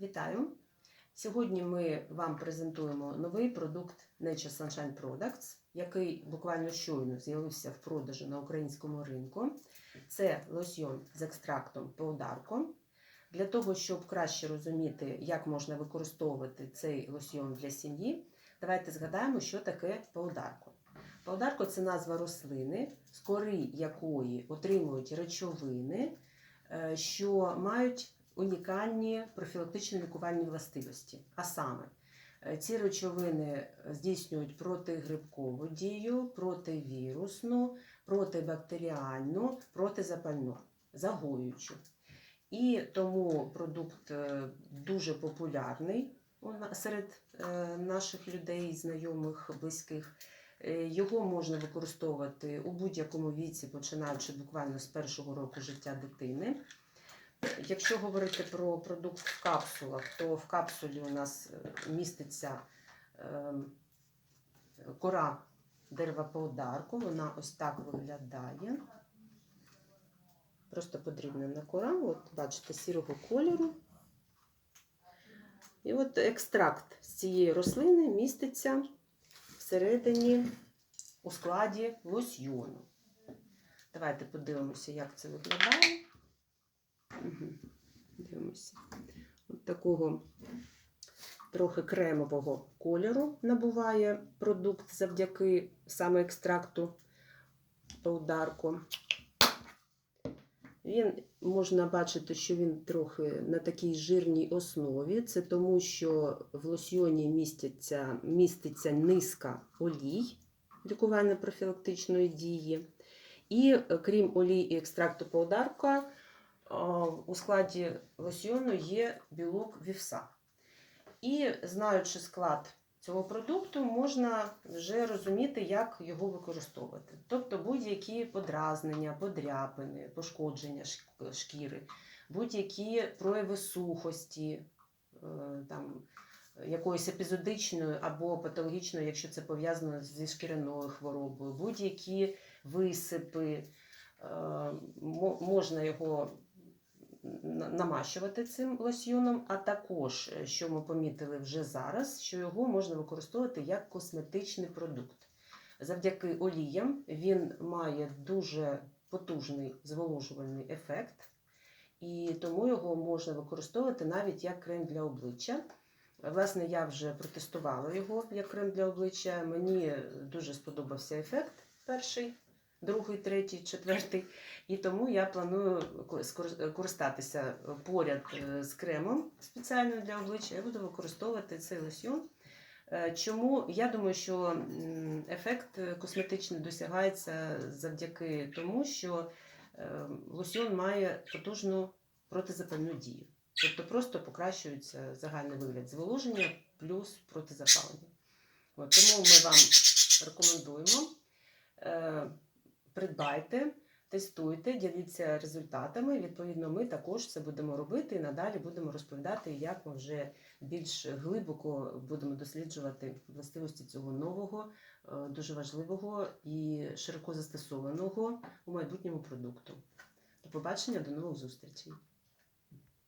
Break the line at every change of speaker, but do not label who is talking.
Вітаю! Сьогодні ми вам презентуємо новий продукт Nature Sunshine Products, який буквально щойно з'явився в продажу на українському ринку. Це лосьйон з екстрактом паударко. Для того, щоб краще розуміти, як можна використовувати цей лосьйон для сім'ї, давайте згадаємо, що таке паударко. Паударко це назва рослини, з кори якої отримують речовини, е, що мають унікальні профілактичні лікувальні властивості. А саме, е, ці речовини здійснюють протигрибкову дію, противірусну, протибактеріальну, протизапальну, загоюючу. І тому продукт е, дуже популярний серед е, наших людей, знайомих, близьких. Е, Його можна використовувати у будь-якому віці, починаючи буквально з першого року життя дитини. Якщо говорити про продукт в капсулах, то в капсулі у нас е, міститься ем, кора дерева паударку. Вона ось так виглядає. Просто подрібнена кора, от бачите, сірого кольору. І от екстракт з цієї рослини міститься всередині у складі лосьйону. Давайте подивимося, як це виглядає. Дивимося. От такого трохи кремового кольору набуває продукт завдяки саме екстракту паударку. Він можна бачити, що він трохи на такій жирній основі. Це тому, що в лосьйоні міститься, міститься низка олій лікувально-профілактичної дії. І е, крім олій і екстракту паударка, а, у складі лосьйону є білок вівса. І знаючи склад цього продукту, можна вже розуміти, як його використовувати. Тобто будь-які подразнення, подряпини, пошкодження шкіри, будь-які прояви сухості, е, там, якоїсь епізодичної або патологічної, якщо це пов'язано зі шкіряною хворобою, будь-які висипи, е, можна його намащувати цим лосьйоном, а також, е, що ми помітили вже зараз, що його можна використовувати як косметичний продукт. Завдяки оліям він має дуже потужний зволожувальний ефект, і тому його можна використовувати навіть як крем для обличчя. Власне, я вже протестувала його як крем для обличчя. Мені дуже сподобався ефект перший, другий, третій, четвертий. І тому я планую ко- користатися поряд е, з кремом спеціально для обличчя. Я буду використовувати цей лосьйон. Е, Чому я думаю, що ефект е, косметичний досягається завдяки тому, що е, лосьйон має потужну протизапальну дію. Тобто просто покращується загальний вигляд зволоження плюс протизапалення. От, тому ми вам рекомендуємо. Придбайте, тестуйте, діліться результатами. Відповідно, ми також це будемо робити і надалі будемо розповідати, як ми вже більш глибоко будемо досліджувати властивості цього нового, е, дуже важливого і широко застосованого у майбутньому продукту. До побачення, до нових зустрічей!